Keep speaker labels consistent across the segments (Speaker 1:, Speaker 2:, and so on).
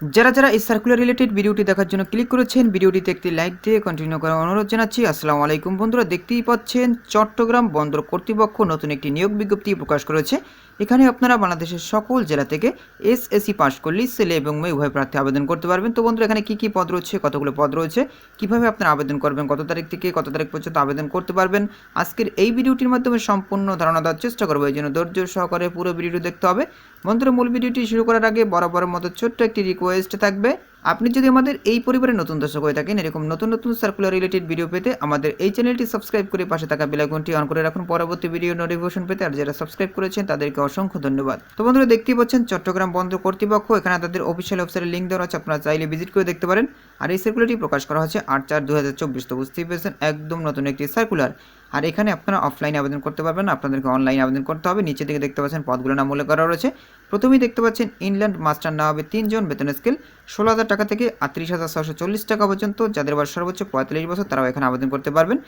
Speaker 1: যারা যারা এই সার্কুলার রিলেটেড ভিডিওটি দেখার জন্য ক্লিক করেছেন, ভিডিওটিতে একটি লাইক দিয়ে কন্টিনিউ করার অনুরোধ জানাচ্ছি। আসসালামু আলাইকুম বন্ধুরা, দেখতেই পাচ্ছেন চট্টগ্রাম বন্দর কর্তৃপক্ষ নতুন একটি নিয়োগ বিজ্ঞপ্তি প্রকাশ করেছে। এখানে আপনারা বাংলাদেশের সকল জেলা থেকে এস এসএসসি পাস করলে ছেলে এবং মেয়ে উভয় প্রার্থী আবেদন করতে পারবেন। তো বন্ধুরা, এখানে কী কী পদ রয়েছে, কতগুলো পদ রয়েছে, কীভাবে আপনারা আবেদন করবেন, কত তারিখ থেকে, কত তারিখ পর্যন্ত আবেদন করতে পারবেন, আজকের এই ভিডিওটির মাধ্যমে সম্পূর্ণ ধারণা দেওয়ার চেষ্টা করব। এই জন্য ধৈর্য সহকারে পুরো ভিডিওটি দেখতে হবে। বন্ধুরা, মূল ভিডিওটি শুরু করার আগে বরাবরের মতো ছোট্ট একটি রিকোয়েস্ট থাকবে। আপনি যদি আমাদের এই পরিবারের নতুন দর্শক হয়ে থাকেন, এরকম নতুন নতুন সার্কুলার রিলেটেড ভিডিও পেতে আমাদের এই চ্যানেলটি সাবস্ক্রাইব করে পাশে থাকা বেলাইকনটি অন করে রাখুন। পরবর্তী ভিডিও নোটিফিকেশন পেতে আর যারা সাবস্ক্রাইব করেছেন, তাদেরকে অসংখ্য ধন্যবাদ। তো বন্ধুরা, দেখতেই পাচ্ছেন চট্টগ্রাম বন্দর কর্তৃপক্ষ, এখানে তাদের অফিসিয়াল ওয়েবসাইটের লিঙ্ক দেওয়া আছে আপনারা চাইলে ভিজিট করে দেখতে পারেন। আর এই সার্কুলারটি প্রকাশ করা হচ্ছে আট চার দু হাজার চব্বিশ, তো বুঝতেই পেরেছেন, একদম নতুন একটি সার্কুলার আর এখানে আপনারা অফলাইনে আবেদন করতে পারবেন না আপনাদেরকে অনলাইনে আবেদন করতে হবে। নিচে থেকে দেখতে পাচ্ছেন পদগুলো নাম উল্লেখ করা রয়েছে। প্রথমেই দেখতে পাচ্ছেন ইনল্যান্ড মাস্টার না হবে তিনজন বেতন স্কেল ষোলো হাজার টাকা থেকে আটত্রিশ হাজার ছশো চল্লিশ টাকা পর্যন্ত। যাদের বয়স সর্বোচ্চ পঁয়তাল্লিশ বছর, তারাও এখানে আবেদন করতে পারবেন।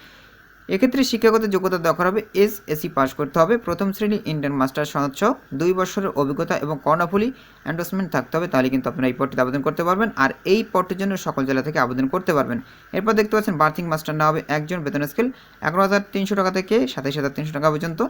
Speaker 1: এক্ষেত্রে শিক্ষাগত যোগ্যতা দরকার হবে এস এসি পাস করতে হবে। প্রথম শ্রেণি ইন্ডিয়ান মাস্টার সনদ সহ দুই বছরের অভিজ্ঞতা এবং কর্ণফুলি অ্যান্ডোসমেন্ট থাকতে হবে, তাহলে কিন্তু আপনারা এই পদটিতে আবেদন করতে পারবেন। আর এই পদটির জন্য সকল জেলা থেকে আবেদন করতে পারবেন। এরপর দেখতে পাচ্ছেন বার্থিং মাস্টার না হবে একজন বেতন স্কেল এগারো হাজার তিনশো টাকা থেকে সাতাইশ হাজার তিনশো টাকা পর্যন্ত।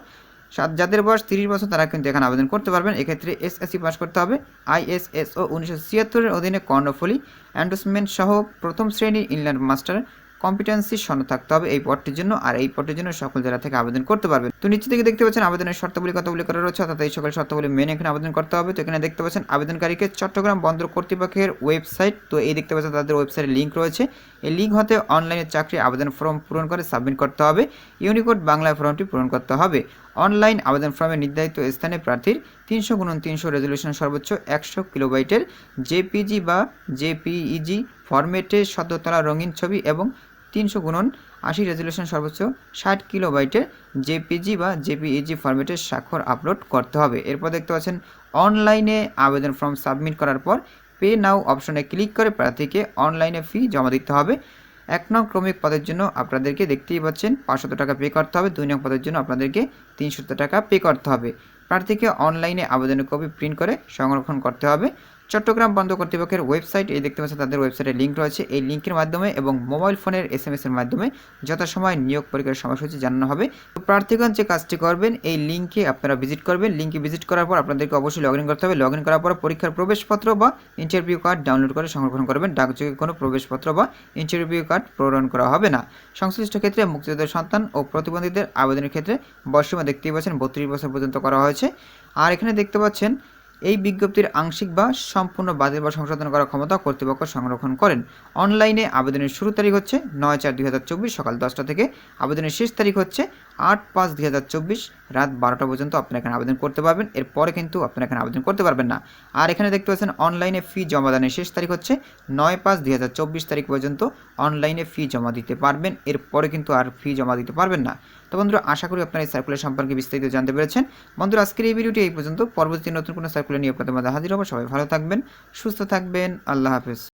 Speaker 1: যাদের বয়স তিরিশ বছর, তারা কিন্তু এখানে আবেদন করতে পারবেন। এক্ষেত্রে এসএসসি পাস করতে হবে আইএসএসও উনিশশো ছিয়াত্তরের অধীনে কর্ণফুলি অ্যান্ডোসমেন্ট সহ প্রথম শ্রেণির ইনল্যান্ড মাস্টার কম্পিটেন্সি সনদ থাকতে হবে এই পদটির জন্য, আর এই পদটির জন্য সকল জেলা থেকে আবেদন করতে পারবেন তো নিচে থেকে দেখতে পাচ্ছেন, আবেদনের শর্তাবলী কতগুলি করা রয়েছে, অর্থাৎ এই সকল শর্তাবলী মেনে এখানে আবেদন করতে হবে। তো এখানে দেখতে পাচ্ছেন, আবেদনকারীকে চট্টগ্রাম বন্দর কর্তৃপক্ষের ওয়েবসাইট, তো এই দেখতে পাচ্ছেন তাদের ওয়েবসাইটের লিঙ্ক রয়েছে। এই লিঙ্ক হতে অনলাইনে চাকরি আবেদন ফর্ম পূরণ করে সাবমিট করতে হবে। ইউনিকোড বাংলা ফর্মটি পূরণ করতে হবে। অনলাইন আবেদন ফর্মে নির্ধারিত স্থানে প্রার্থীর তিনশো গুণন তিনশো রেজলিউশন সর্বোচ্চ একশো কিলোবাইটের জেপিজি বা জেপিইজি ফরম্যাটে সদ্যতলা রঙিন ছবি এবং তিনশো গুণন আশি রেজলিউশন সর্বোচ্চ ষাট কিলোবাইটের জেপিজি বা জেপিইজি ফরম্যাটের স্বাক্ষর আপলোড করতে হবে। এরপর দেখতে পাচ্ছেন অনলাইনে আবেদন ফর্ম সাবমিট করার পর পে নাও অপশনে ক্লিক করে প্রার্থীকে অনলাইনে ফি জমা দিতে হবে। এক নং ক্রমিক পদের জন্য আপনাদেরকে দেখতেই পাচ্ছেন, পাঁচশত টাকা পে করতে হবে। দুই নং পদের জন্য আপনাদেরকে তিনশত টাকা পে করতে হবে। প্রার্থীকে অনলাইনে আবেদনের কপি প্রিন্ট করে সংরক্ষণ করতে হবে। চট্টগ্রাম বন্ধ কর্তৃপক্ষের ওয়েবসাইট, এই দেখতে পাচ্ছেন তাদের ওয়েবসাইটের লিঙ্ক রয়েছে। এই লিঙ্কের মাধ্যমে এবং মোবাইল ফোনের এস এম এর মাধ্যমে যথাসময় নিয়োগ পরীক্ষার সময়সূচি জানানো হবে। প্রার্থীগণ যে কাজটি করবেন, এই লিঙ্কে আপনারা ভিজিট করবেন। লিঙ্কে ভিজিট করার পর আপনাদেরকে অবশ্যই লগ করতে হবে। লগ করার পর পরীক্ষার প্রবেশপত্র বা ইন্টারভিউ কার্ড ডাউনলোড করে সংরক্ষণ করবেন। ডাকযোগে কোনো প্রবেশপত্র বা ইন্টারভিউ কার্ড প্রেরণ করা হবে না। সংশ্লিষ্ট ক্ষেত্রে মুক্তিযোদ্ধার সন্তান ও প্রতিবন্ধীদের আবেদনের ক্ষেত্রে বয়সীমা দেখতেই পাচ্ছেন, বত্রিশ বছর পর্যন্ত করা হয়েছে। আর এখানে দেখতে পাচ্ছেন এই বিজ্ঞপ্তির আংশিক বা সম্পূর্ণ বাতিল বা সংশোধন করার ক্ষমতা কর্তৃপক্ষ সংরক্ষণ করেন। অনলাইনে আবেদনের শুরু তারিখ হচ্ছে নয় চার দুই সকাল দশটা থেকে। আবেদনের শেষ তারিখ হচ্ছে আট পাঁচ দুই হাজার চব্বিশ রাত বারোটা পর্যন্ত আপনারা এখানে আবেদন করতে পারবেন। এরপরে কিন্তু আপনারা এখানে আবেদন করতে পারবেন না। আর এখানে দেখতে পাচ্ছেন অনলাইনে ফি জমাদানের শেষ তারিখ হচ্ছে নয় পাঁচ দুই হাজার চব্বিশ তারিখ পর্যন্ত অনলাইনে ফি জমা দিতে পারবেন। এরপরে কিন্তু আর ফি জমা দিতে পারবেন না। তো বন্ধুরা, আশা করি আপনারা এই সার্কুলার সম্পর্কে বিস্তারিত জানতে পেরেছেন। বন্ধুরা, আজকের এই ভিডিওটি এই পর্যন্ত। পরবর্তী নতুন কোনো সার্কুলার নিয়ে আপনাদের মধ্যে হাজির হব। সবাই ভালো থাকবেন, সুস্থ থাকবেন। আল্লাহ হাফেজ।